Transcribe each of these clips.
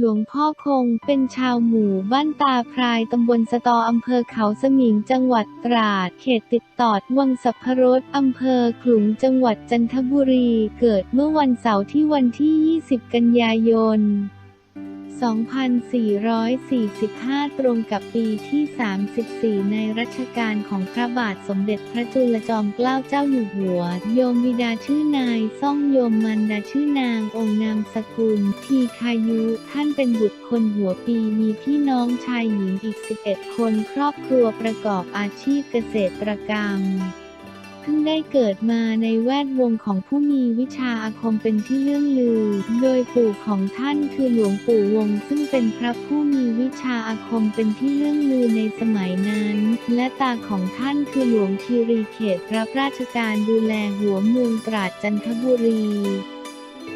หลวงพ่อคงเป็นชาวหมู่บ้านตาพรายตำบลสตออำเภอเขาสมิงจังหวัดตราด เขตติดต่อดวังสัพพรสอำเภอขลุงจังหวัดจันทบุรี เกิดเมื่อวันเสาร์ที่วันที่ 20 กันยายน 2445 ตรงกับปีที่ 34 ในรัชกาลของพระบาทสมเด็จพระจุลจอมเกล้าเจ้าอยู่หัว โยมบิดาชื่อนาย ซ่องโยมมันดาชื่อนาง องค์นามสกุล ทีคายุ ท่านเป็นบุตรคนหัวปีมีพี่น้องชายหญิงอีก 11 คนครอบครัวประกอบอาชีพเกษตรกรรม พิ่งได้เกิดมาในแวดวงของผู้มีวิชาอาคมเป็นที่เลื่องลือ โดยปู่ของท่านคือหลวงปู่วง ซึ่งเป็นพระผู้มีวิชาอาคมเป็นที่เลื่องลือในสมัยนั้น และตาของท่านคือหลวงคีรีเขตรับราชการดูแลหัวเมืองตราดจันทบุรี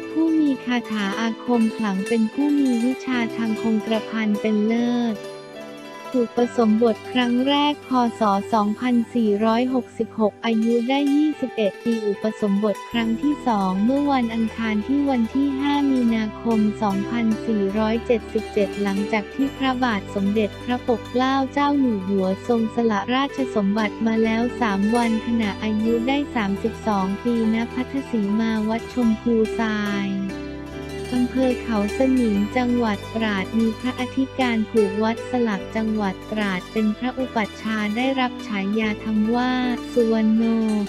ผู้มีคาถาอาคมขลังเป็นผู้มีวิชาทางคงกระพันเป็นเลิศ ถูกผสมบทครั้งแรก พศ 2466 อายุได้ 21 ปี อุปสมบทครั้งที่สองเมื่อวันอังคารที่วันที่ 5 มีนาคม 2477 หลังจากที่พระบาทสมเด็จพระปกเกล้าเจ้าอยู่หัวทรงสละราชสมบัติมาแล้ว 3 วันขณะอายุได้ 32 ปีณพัทสีมาวัดชมพูทราย อำเภอเขาสนิงจังหวัดตราดมีพระอธิการผูกวัดสลักจังหวัดตราดเป็นพระอุปัชฌาย์ได้รับฉายาธรรมว่า สุวรรณโน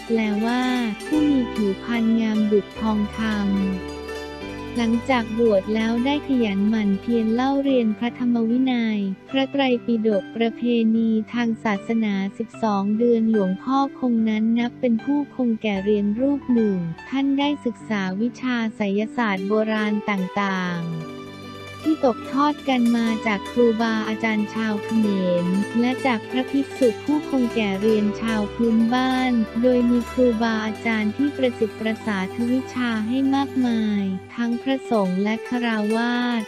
แปลว่า ผู้มีผิวพรรณงามดุจทองคำ หลังจากบวชแล้วได้ขยันหมั่นเพียรเล่าเรียนพระธรรมวินัย พระไตรปิฎกประเพณีทางศาสนา 12 เดือนหลวงพ่อคงนั้นนับเป็นผู้คงแก่เรียนรูปหนึ่ง ท่านได้ศึกษาวิชาไสยศาสตร์โบราณต่างๆ ที่ตกทอดกันมาจากครูบาอาจารย์ชาวเขมร และจากพระภิกษุผู้คงแก่เรียนชาวพื้นบ้าน โดยมีครูบาอาจารย์ที่ประสิทธิ์ประสาทวิชาให้มากมาย ทั้งพระสงฆ์และคราวาส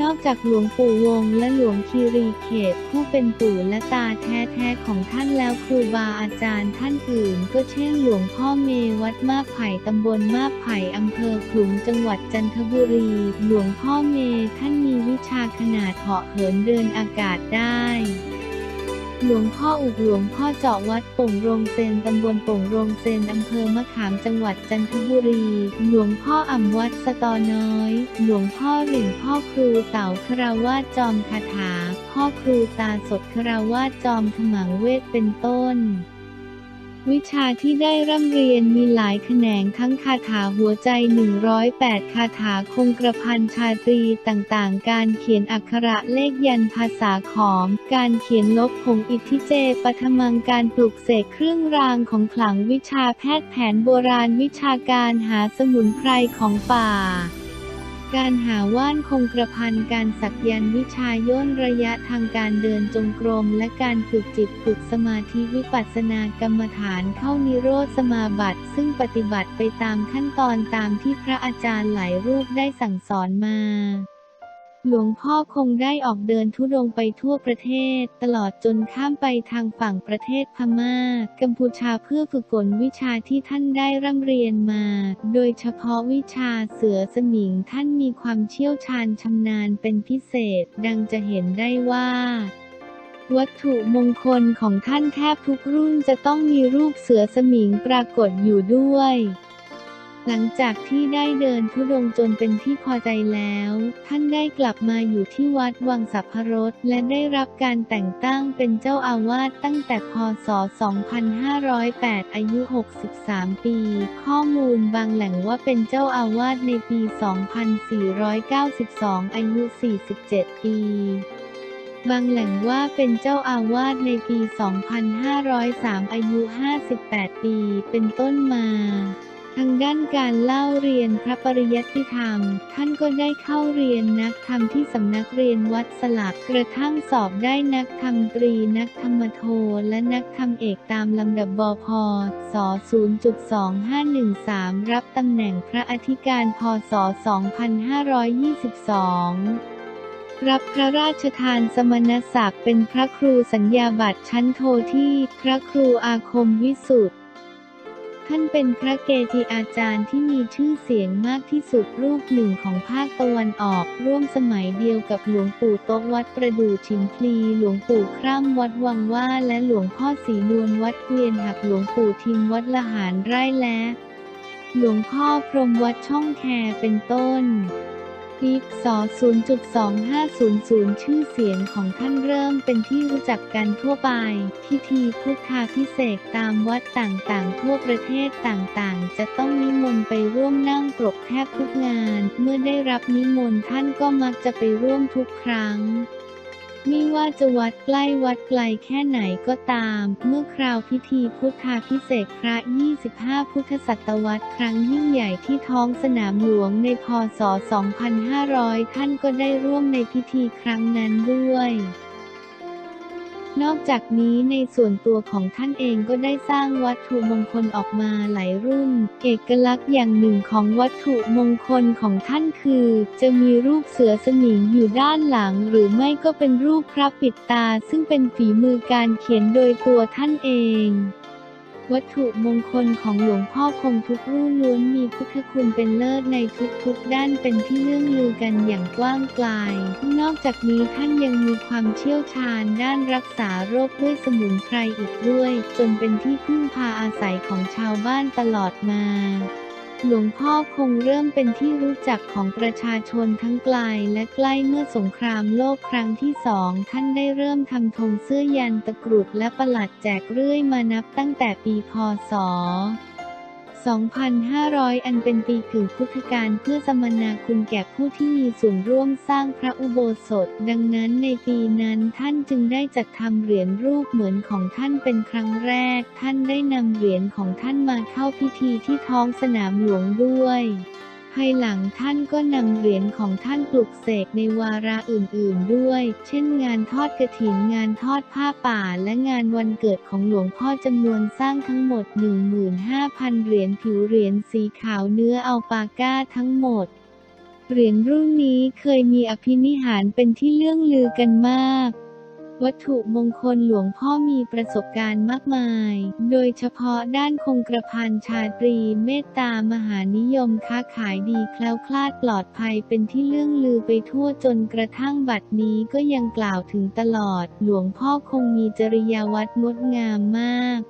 นอกจากหลวงปู่วงและหลวงคีรีเขต ผู้เป็นปู่และตาแท้ๆของท่านแล้วครูบาอาจารย์ท่านอื่น ก็เช่นหลวงพ่อเมวัดมาไผ่ตำบลมาไผ่อำเภอขลุงจังหวัดจันทบุรี หลวงพ่อเมท่านมีวิชาขนาดเหาะเหินเดินอากาศได้ หลวงพ่ออุกหลวงพ่อเจาะวัดป่งโรงเซนตำบลป่งโรงเซนอำเภอมะขามจังหวัดจันทบุรี หลวงพ่ออ่ำวัดสตอน้อย หลวงพ่อหลิ่งพ่อครูเต่าคราวาสจอมคาถา พ่อครูตาสดคราวาสจอมขมังเวทเป็นต้น วิชาที่ได้ร่ำเรียนมีหลายแขนงทั้งคาถาหัวใจ 108 คาถาคงกระพันชาตรีต่างๆ การเขียนอักขระเลขยันภาษาขอม การเขียนลบผงอิทธิเจปฐมังการปลูกเสกเครื่องรางของขลังวิชาแพทย์แผนโบราณวิชาการหาสมุนไพรของป่า การหาว่านคงกระพันการสักยันวิชาย่นระยะทางการเดินจงกรม และการฝึกจิตฝึกสมาธิวิปัสสนากรรมฐานเข้านิโรธสมาบัติ ซึ่งปฏิบัติไปตามขั้นตอนตามที่พระอาจารย์หลายรูปได้สั่งสอนมา หลวงพ่อคงได้ออกเดินทุดงไปทั่วประเทศ ตลอดจนข้ามไปทางฝั่งประเทศพม่า กัมพูชาเพื่อฝึกฝนวิชาที่ท่านได้ร่ำเรียนมา โดยเฉพาะวิชาเสือสมิงท่านมีความเชี่ยวชาญชำนาญเป็นพิเศษ ดังจะเห็นได้ว่าวัตถุมงคลของท่านแทบทุกรุ่นจะต้องมีรูปเสือสมิงปรากฏอยู่ด้วย หลังจากที่ได้เดินทุดงจนเป็นที่พอใจแล้ว ท่านได้กลับมาอยู่ที่วัดวังสัพพรสและได้รับการแต่งตั้งเป็นเจ้าอาวาสตั้งแต่พศ 2508 อายุ 63 ปี ข้อมูลบางแหล่งว่าเป็นเจ้าอาวาสในปี 2492 อายุ 47 ปีบางแหล่งว่าเป็นเจ้าอาวาสในปี 2503 อายุ 58 ปี เป็นต้นมา ทางด้านการเล่าเรียนพระปริยัติธรรม ท่านก็ได้เข้าเรียนนักธรรมที่สำนักเรียนวัดสลักกระทั่งสอบได้นักธรรมตรีนักธรรมโท และนักธรรมเอกตามลำดับบพศ0.2513 รับตำแหน่งพระอธิการพศ 2522รับพระราชทานสมณศักดิ์เป็นพระครูสัญญาบัตรชั้นโทที่ พระครูอาคมวิสุทธ์ ท่านเป็นพระเกจิอาจารย์ที่มีชื่อเสียงมากที่สุดรูปหนึ่งของภาคตะวันออก ร่วมสมัยเดียวกับหลวงปู่โต๊ะวัดประดู่ชิมพลี หลวงปู่คร่ำวัดวังว่าและหลวงพ่อศรีนวลวัดเกวียนหักหลวงปู่ทิมวัดละหารไร่และ หลวงพ่อพรหมวัดช่องแคเป็นต้น ปีพศ0.2500 ชื่อเสียงของท่านเริ่มเป็นที่รู้จักกันทั่วไป พิธีพุทธาพิเศษตามวัดต่างๆ ทั่วประเทศต่างๆ จะต้องนิมนต์ไปร่วมนั่งปรกแทบทุกงาน เมื่อได้รับนิมนต์ท่านก็มักจะไปร่วมทุกครั้ง ไม่ว่าจะวัดใกล้วัดไกลแค่ไหนก็ตาม เมื่อคราวพิธีพุทธาพิเศษพระ 25 พุทธศตวรรษครั้งยิ่งใหญ่ที่ท้องสนามหลวงในพศ 2500 ท่านก็ได้ร่วมในพิธีครั้งนั้นด้วย นอกจากนี้ในส่วนตัวของท่านเองก็ได้สร้างวัตถุมงคลออกมาหลายรุ่น เอกลักษณ์อย่างหนึ่งของวัตถุมงคลของท่านคือ จะมีรูปเสือสมิงอยู่ด้านหลัง หรือไม่ก็เป็นรูปพระปิดตา ซึ่งเป็นฝีมือการเขียนโดยตัวท่านเอง วัตถุมงคลของหลวงพ่อคงทุกรุ่นล้วนมีพุทธคุณเป็นเลิศในทุกๆด้านเป็นที่เรื่องลือกันอย่างกว้างไกล นอกจากนี้ท่านยังมีความเชี่ยวชาญด้านรักษาโรคด้วยสมุนไพรอีกด้วย จนเป็นที่พึ่งพาอาศัยของชาวบ้านตลอดมา หลวงพ่อคงเริ่มเป็นที่รู้จักของประชาชนทั้งไกลและใกล้เมื่อสงครามโลกครั้งที่สองท่านได้เริ่มทำธงเสื้อยันตะกรุดและประหลัดแจกเรื่อยมานับตั้งแต่ปีพศ 2,500 อันเป็นปีกึ่งพุทธกาลเพื่อสมนาคุณแก่ผู้ที่มีส่วนร่วมสร้างพระอุโบสถ ดังนั้นในปีนั้นท่านจึงได้จัดทำเหรียญรูปเหมือนของท่านเป็นครั้งแรก ท่านได้นำเหรียญของท่านมาเข้าพิธีที่ท้องสนามหลวงด้วย ภายหลังท่านก็นำเหรียญของท่านปลุกเสกในวาระอื่นๆด้วย เช่นงานทอดกระถินงานทอดผ้าป่า และงานวันเกิดของหลวงพ่อจำนวนสร้างทั้งหมด 15,000 เหรียญผิวเหรียญสีขาวเนื้ออัลปาก้าทั้งหมด เหรียญรุ่นนี้เคยมีอภินิหารเป็นที่เลื่องลือกันมาก วัตถุมงคลหลวงพ่อมีประสบการณ์มากมาย โดยเฉพาะด้านคงกระพันชาตรี เมตตามหานิยมค้าขายดีแคล้วคลาดปลอดภัยเป็นที่เลื่องลือไปทั่วจนกระทั่งบัดนี้ก็ยังกล่าวถึงตลอด หลวงพ่อคงมีจริยวัดงดงามมาก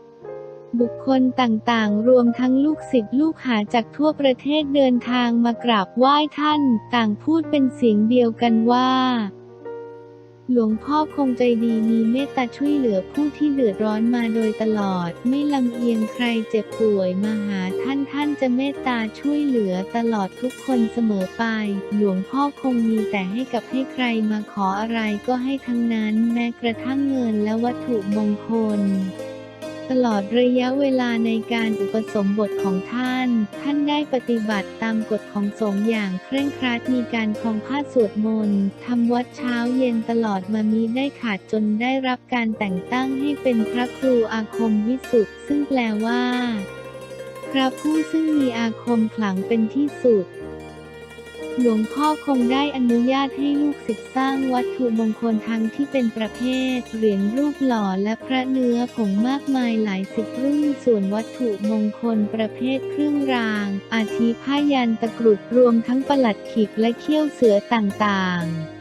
บุคคลต่างๆ รวมทั้งลูกศิษย์ลูกหาจากทั่วประเทศเดินทางมากราบไหว้ท่าน ต่างพูดเป็นเสียงเดียวกันว่า หลวงพ่อคงใจดีมีเมตตาช่วยเหลือผู้ที่เดือดร้อนมาโดยตลอด ไม่ลำเอียงใครเจ็บป่วยมาหาท่านท่านจะเมตตาช่วยเหลือตลอดทุกคนเสมอไป หลวงพ่อคงมีแต่ให้กับให้ใครมาขออะไรก็ให้ทั้งนั้นแม้กระทั่งเงินและวัตถุมงคล ตลอดระยะเวลาในการอุปสมบทของท่าน ท่านได้ปฏิบัติตามกฎของสงฆ์อย่างเคร่งครัดมีการคลองผ้าสวดมนต์ทำวัดเช้าเย็นตลอดมามีได้ขาดจนได้รับการแต่งตั้งให้เป็นพระครูอาคมวิสุทธ์ซึ่งแปลว่า พระผู้ซึ่งมีอาคมขลังเป็นที่สุด หลวงพ่อคงได้อนุญาตให้ลูกศิษย์สร้างวัตถุมงคลทั้งที่เป็นประเภท เหรียญรูปหล่อและพระเนื้อผงมากมายหลายสิบรุ่นส่วนวัตถุมงคลประเภทเครื่องราง อาทิผ้ายันตะกรุดรวมทั้งประหลัดขิกและเขี้ยวเสือต่างๆ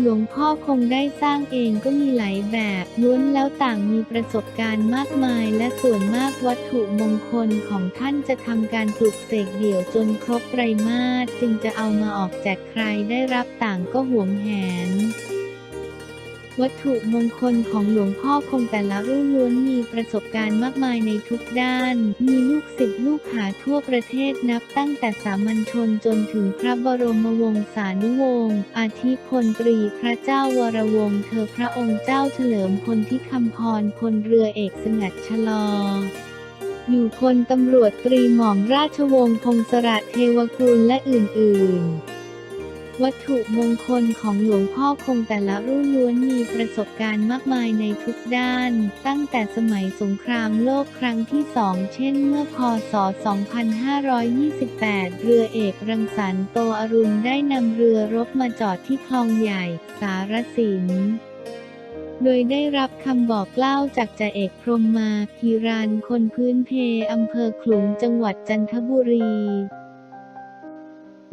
หลวงพ่อคงได้สร้างเองก็มีหลายแบบล้วนแล้วต่างมีประสบการณ์มากมาย และส่วนมากวัตถุมงคลของท่านจะทำการปลุกเสกเดี่ยวจนครบไตรมาสจึงจะเอามาออกแจกใครได้รับต่างก็หวงแหน วัตถุมงคลของหลวงพ่อคงแต่ละรุ่นล้วนมีประสบการณ์มากมายในทุกด้าน มีลูกศิษย์ลูกหาทั่วประเทศนับตั้งแต่สามัญชนจนถึงพระบรมวงศานุวงศ์ อาทิพลตรีพระเจ้าวรวงศ์เธอพระองค์เจ้าเฉลิมพลที่คำพรพลเรือเอกสงัดชะลออยู่พลตำรวจตรีหม่อมราชวงศ์พงศระเทวกุลและอื่นๆ วัตถุมงคลของหลวงพ่อคงแต่ละรุ่นล้วนมีประสบการณ์มากมายในทุกด้าน ตั้งแต่สมัยสงครามโลกครั้งที่สอง เช่นเมื่อพศ 2528 เรือเอกรังสรรค์โตอรุณได้นำเรือรบมาจอดที่คลองใหญ่ สารสินโดยได้รับคำบอกเล่าจากจ่าเอกพรหมมาพีรันคนพื้นเพอำเภอขลุงจังหวัดจันทบุรี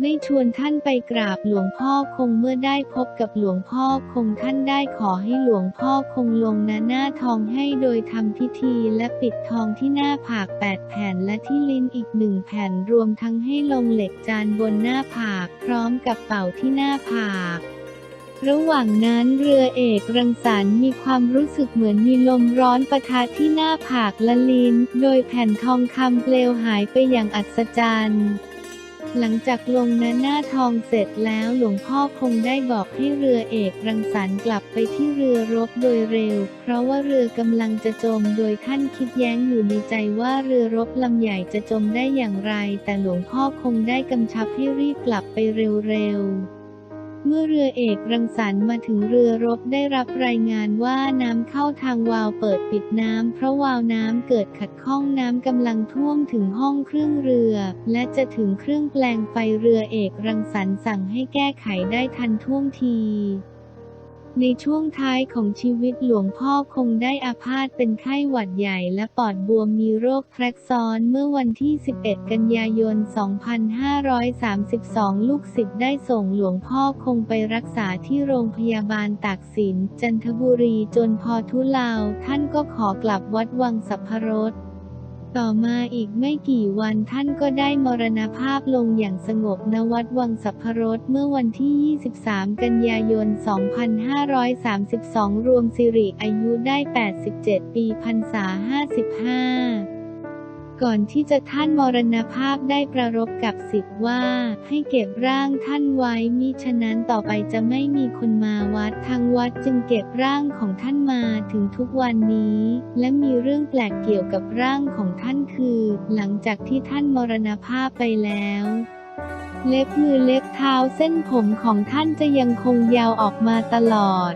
ได้ชวนท่านไปกราบหลวงพ่อคงเมื่อได้พบกับหลวงพ่อคงท่านได้ขอให้หลวงพ่อคงลงนาหน้าทองให้โดยทำพิธีและปิดทองที่หน้าผากแปดแผ่นและที่ลิ้นอีกหนึ่งแผ่นรวมทั้งให้ลงเหล็กจานบนหน้าผาก พร้อมกับเป่าที่หน้าผากระหว่างนั้นเรือเอกรังสรรค์มีความรู้สึกเหมือนมีลมร้อนประทะที่หน้าผากและลิ้น โดยแผ่นทองคำเปลวหายไปอย่างอัศจรรย์ หลังจากลงน้าหน้าทองเสร็จแล้วหลวงพ่อคงได้บอกให้เรือเอกรังสรรค์กลับไปที่เรือรบโดยเร็ว เพราะว่าเรือกำลังจะจมโดยท่านคิดแย้งอยู่ในใจว่าเรือรบลำใหญ่จะจมได้อย่างไร แต่หลวงพ่อคงได้กำชับให้รีบกลับไปเร็วๆ เมื่อเรือเอกรังสรรค์มาถึงเรือรบได้รับรายงานว่าน้ำเข้าทางวาล์วเปิดปิดน้ำเพราะวาล์วน้ำเกิดขัดข้องน้ำกำลังท่วมถึงห้องเครื่องเรือ และจะถึงเครื่องแปลงไฟเรือเอกรังสรรค์สั่งให้แก้ไขได้ทันท่วงที ในช่วงท้ายของชีวิตหลวงพ่อคงได้อาพาธเป็นไข้หวัดใหญ่และปอดบวมมีโรคแทรกซ้อนเมื่อวันที่ 11 กันยายน 2532 ลูกศิษย์ได้ส่งหลวงพ่อคงไปรักษาที่โรงพยาบาลตากสิน จันทบุรีจนพอทุเลาท่านก็ขอกลับวัดวังสัพพรส ต่อมาอีกไม่กี่วันท่านก็ได้มรณภาพลงอย่างสงบณวัดวังสัพพรสเมื่อวันที่ 23 กันยายน 2532 รวมสิริอายุได้ 87 ปีพรรษา 55 ก่อนที่จะท่านมรณภาพได้ประรบกับสิทธิ์ว่า ให้เก็บร่างท่านไว้มิฉะนั้นต่อไปจะไม่มีคนมาวัดทางวัดจึงเก็บร่างของท่านมาถึงทุกวันนี้ และมีเรื่องแปลกเกี่ยวกับร่างของท่านคือ หลังจากที่ท่านมรณภาพไปแล้วเล็บมือเล็บเท้าเส้นผมของท่านจะยังคงยาวออกมาตลอด